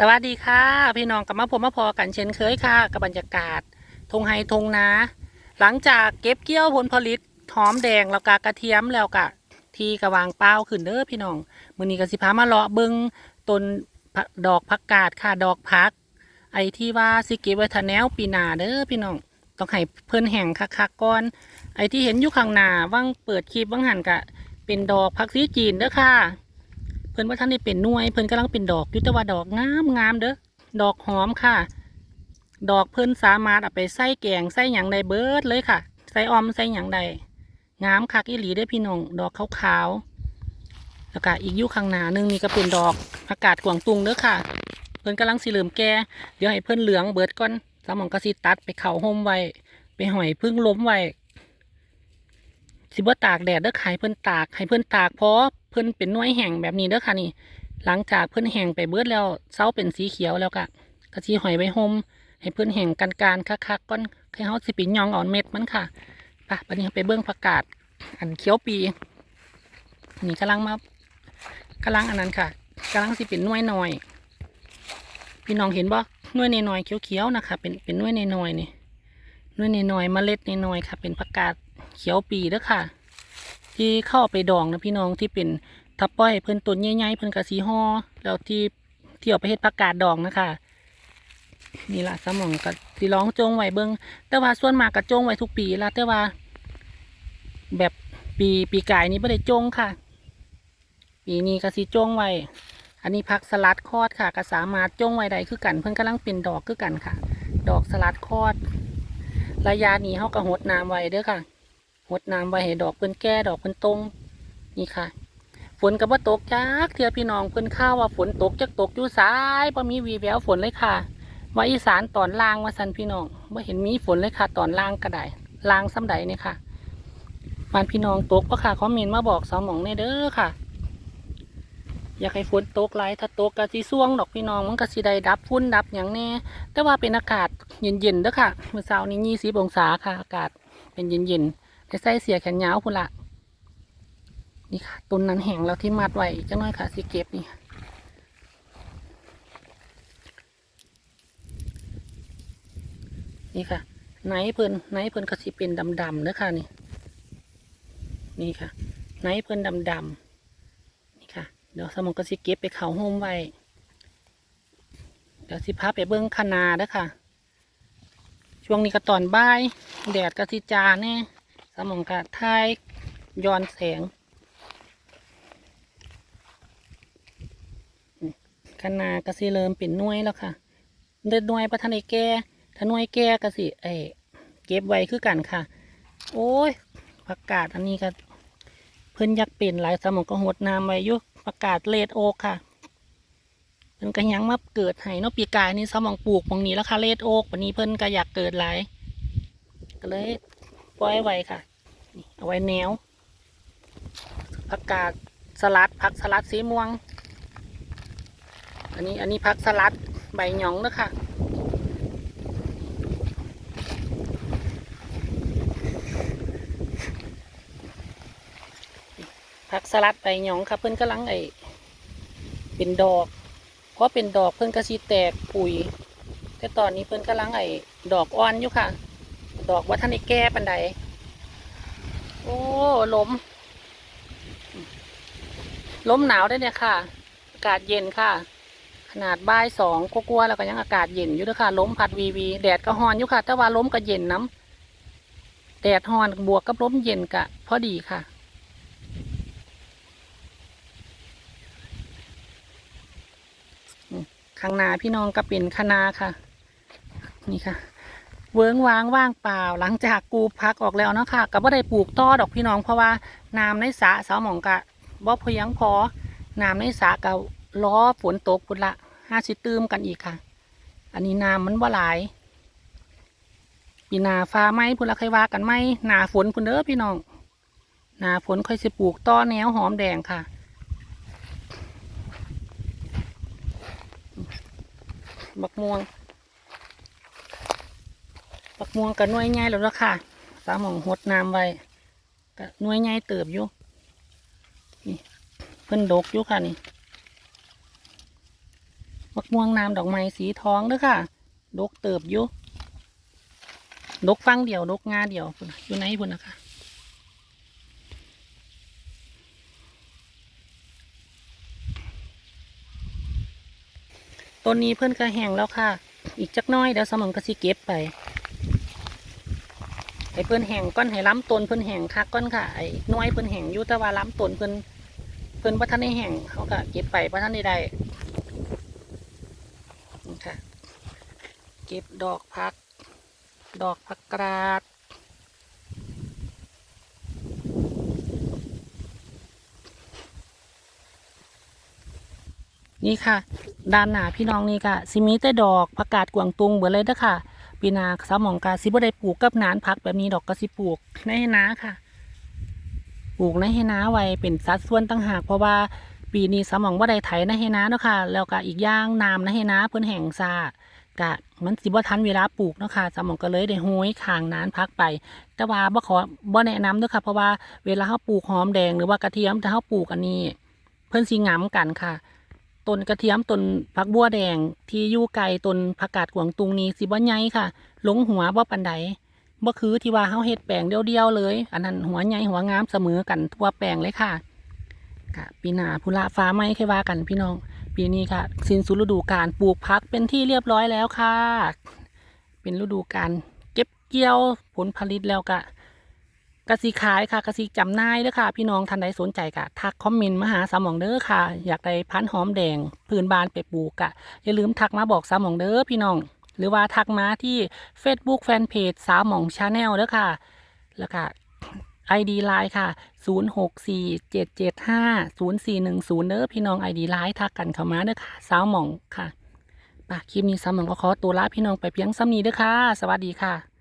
สวัสดีค่ะ พี่น้องกลับมาผมมาพอกันเช่นเคยค่ะกับบรรยากาศทงไฮทงนา หลังจากเก็บเกี่ยวผลผลิตหอมแดงแล้วก็กระเทียมแล้วก็ทีกระวางเป้าขึ้นเด้อพี่น้องมือนี้ก็สิพามาเลาะเบิงต้นดอกผักกาดค่ะดอกพัก ไอที่ว่าสิเก็บไว้ทาแนวปีนาเด้อพี่น้องต้องให้เพิ่นแห้งคักๆก่อนไอที่เห็นอยู่ข้างหน้าว่างเปิดคลิปว่างหันกะ เป็นดอกผักซีจีนเด้อค่ะ เพิ่นว่าท่านได้เป็นน่วย เพิ่นกำลังเป็นดอกยู่แต่ว่าดอกงามงามเด้อดอกหอมค่ะ ดอกเพิ่นสามารถเอาไปใส่แกงใส่หยังได้เบิดเลยค่ะ ใส่ออมใส่หยังได้งามคักอีหลีได้พี่น้องดอกขาวๆแล้วก็อีกยู่ข้างหน้านึงนี่ก็เป็นดอกอากาศกวางตุงเด้อค่ะ เพิ่นกำลังสิเหลิมแก่เดี๋ยวให้เพิ่นเหลืองเบิดก่อนสมองก็สิตัดไปเข่าห่มไว้ไปหอยพึ่งล้มไว้สิบ่ตากแดดเด้อค่ะให้เพิ่นตากให้เพิ่นตากพราะเพิ่นเป็นน่วยแห้งแบบนี้เด้อค่ะนี่ หลังจากเพิ่นแห้งไปเบิดแล้วเสาเป็นสีเขียวแล้วก็กระสิหอยไว้ห่มให้เพิ่นแห้งกันการคักๆก่อนให้เฮาสิปิยองอ่อนเม็ดมันค่ะไปบัดนี้ไปเบิ่งผักกาดอันเขียวปีอันนี้กำลังมากำลังอันนั้นค่ะกำลังสิเป็นน่วยหน่อย พี่น้องเห็นบ่น่วยน้อยเขียวๆนะคะ เป็นเป็นน่วยน้อยนี่น่วยน้อยเมล็ดน้อยค่ะ เป็นผักกาดเขียวปีเด้อค่ะ ที่เข้าไปดองนะพี่น้องที่เป็นทับป้อยเพิ่นต้นใหญ่ๆเพิ่นกระสีห่อแล้วที่ที่เอาไปเฮ็ดผักกาดดองนะคะนี่ละสมองก็สิร้องจงไว้เบิ่งแต่ว่าส่วนมากก็จงไว้ทุกปีละแต่ว่า แบบปีปีกายนี้ไม่ได้จงค่ะ ปีนี้ก็สิจงไว้อันนี้ผักสลัดคอดค่ะก็สามารถจงไว้ได้คือกัน เพิ่นกำลังเป็นดอกคือกันค่ะ ดอกสลัดคอด ระยะนี้เฮาก็หดน้ำไว้เด้อค่ะ หดน้ำไว้ให้ดอกเพิ่นแก่ดอกเพิ่นตรงนี่ค่ะ ฝนก็บ่ตกจักเทื่อพี่น้องเพิ่นข้าวว่าฝนตกจักตกอยู่สายบ่มีวีแววฝนเลยค่ะว่าอีสานตอนล่างว่าซั่นพี่น้องบ่เห็นมีฝนเลยค่ะ ตอนล่างก็ไดล่างซ้ำใดเนี่ยค่ะบ้านพี่น้องตกบ่ค่ะคอมเมนต์มาบอกสาวหมองในเด้อค่ะ อยากให้ฝนตกหลายถ้าตกก็สิส่วงดอกพี่น้องมันก็สิได้ดับฝุ่นดับหยังแน่แต่ว่าเป็นอากาศเย็นๆเด้อค่ะเมื่อเช้านี้20องศาค่ะ อากาศเป็นเย็นๆ ไปใส่เสียแขนยาวพุ่นละนี่ค่ะต้นนั้นแห้งแล้วที่มัดไว้จังน้อยค่ะสิเก็บนี่นี่ค่ะไนเพิ่นไนเพิ่นก็สิเป็นดำๆเด้อค่ะนี่นี่ค่ะไนเพิ่นดำๆนี่ค่ะ เดี๋ยวสมองก็สิเก็บไปเขาโฮมไว้เดี๋ยวสิพาไปเบิ้งคนาเด้อค่ะ ช่วงนี้ก็ตอนบ่าย แดดก็สิจาแน่ สมองกะทายย้อนแสงคณะกสิเริ่มเป็นน่วยแล้วค่ะ เดินหน่วยประทานไอแก่ถ้าน่วยแก่กสิเอเก็บไว้คือกันค่ะ โอ้ยประกาศอันนี้ก็เพิ่นอยากเป็นหลายสมองก็หดน้ำไว้อยู่ประกาศเลดโอค่ะเพิ่นก็ยังมาเกิดให้เนาะปีกายนี่สมองปลูกตรงนี้แล้วค่ะเลดโอกวันนี้เพิ่นก็อยากเกิดหลายก็เลย ปล่อยไว้ค่ะนี่เอาไว้แนวผักกาดสลัดผักสลัดสีม่วง อันนี้อันนี้ผักสลัดใบหยองนะค่ะผักสลัดใบหยองค่ะ เพิ่อนกำลังไอเป็นดอก เพราะเป็นดอกเพิ่อนก็สีแตกปุ๋ย แต่ตอนนี้เพิ่อนกำลังไอดอกอ่อนอยู่ค่ะ ดอกว่าท่านได้แก้ปันใดโอ้ลมล้มหนาวได้เนี่ยค่ะ อากาศเย็นค่ะ ขนาดบ่ายสองกลัวๆแล้วก็ยังอากาศเย็นอยู่ด้วยค่ะล้มพัดวีวีแดดก็ฮอนอยู่ค่ะ แต่ว่าล้มก็เย็นน้ำแดดฮอนบวกกับลมเย็นกะพอดีค่ะข้างหน้าพี่น้องก็เป็นคณาค่ะ นี่ค่ะ เวิ้งว้างว่างเปล่า หลังจากกูพักออกแล้วเนาะค่ะก็บ่ได้ปลูกต่อดอกพี่น้องเพราะว่าน้ำในสระสาวหมองกะบ่เพียงพอน้ำในสระก็ล้อฝนตกพุ่นละห้าสิตืมกันอีกค่ะ อันนี้น้ำมันบ่หลายปีนาฟ้าไหมพุ่นละใครว่ากันไหมหนาฝนพุ่นเด้อพี่น้องหนาฝนค่อยสิปลูกต่อแนวหอมแดงค่ะบักม่วง บักม่วงกับน่วยใหญ่แล้วเนาะค่ะสามหมองหดน้ำไว้กับน่วยใหญ่เติบอยู่นี่เพิ่นดกอยู่ค่ะนี่มักม่วงน้ำดอกไม้สีทองเด้อค่ะดกเติบอยู่ดกฟังเดียวดกงาเดียวอยู่ไหนพุ่นนะคะต้นนี้เพื่อนก็แห้งแล้วค่ะ อีกจักน้อยเดี๋ยวสมองก็สิเก็บไป ให้เพื่นแห้งก้อนให้ล้ำต้นเพื่นแห้งคักก้อนค่ะไอ้น้อยเพื่นแห้งอยู่แต่ว่าล้ำต้นเพื่นเพื่นว่าท่านได้แห้งเขาก็เก็บไปว่าท่านได้ได้ค่ะเก็บดอกพัก ดอกผักกราดนี่ค่ะ ด้านหน้าพี่น้องนี่ค่ะสิมีแต่ดอกผักกาดกวางตุงเบิดเลยเด้อค่ะ ปีนาสาวหมองกาสิบ่ได้ปลูกกับนานพักแบบนี้ดอกก็สิปลูกในให้นาค่ะ ปลูกในให้นาไว้เป็นสัดส่วนต่างหากเพราะว่าปีนี้สาวหมองบ่ได้ไถในให้นาเนาะค่ะ แล้วก็อีกอย่างน้ำในให้นาเพิ่นแห้งซากะมันสิบ่ทันเวลาปลูกเนาะค่ะสาวหมองก็เลยได้ห้อยขางนานพักไป แต่ว่าบ่ขอบ่แนะนำเด้อค่ะ เพราะว่าเวลาเฮาปลูกหอมแดงหรือว่ากระเทียมถ้าเฮาปลูกอันนี้ เพิ่นสิหงํกันค่ะ ต้นกระเทียมต้นผักบัวแดง ที่อยู่ไกลต้นผักกาดกวางตุงนี้สิบ่ใหญ่ค่ะหลงหัวบ่ปันใดบ่คือที่ว่าเฮาเฮ็ดแปลงเดียวๆเลย อันนั้นหัวใหญ่หัวงามเสมอกันทั่วแปลงเลยค่ะค่ะ ปีหน้าพุละฟ้าไหมค่อยว่ากันพี่น้อง ปีนี้ค่ะ สิ้นสุดฤดูกาลปลูกพักเป็นที่เรียบร้อยแล้วค่ะ เป็นฤดูกาลเก็บเกี่ยวผลผลิตแล้วก็ กสิขายค่ะกสิจำหน่ายเด้อค่ะ พี่น้องท่านใดสนใจก็ทักคอมเมนต์มาหาสามหมองเด้อค่ะ อยากได้พันหอมแดงพื้นบานไปปลูกอะอย่าลืมทักมาบอกสามหมองเด้อพี่น้อง หรือว่าทักมาที่ Facebook Fanpage สามหมองชาแนลเด้อค่ะ แล้วก็ ID Line ค่ะ 0647750410 เด้อพี่น้อง ID Line ทักกันเข้ามาเด้อค่ะสาวหมองค่ะปะคลิปนี้สาวหมองก็ขอตัวลาพี่น้องไปเพียงซ้ำนี้เด้อค่ะ สวัสดีค่ะ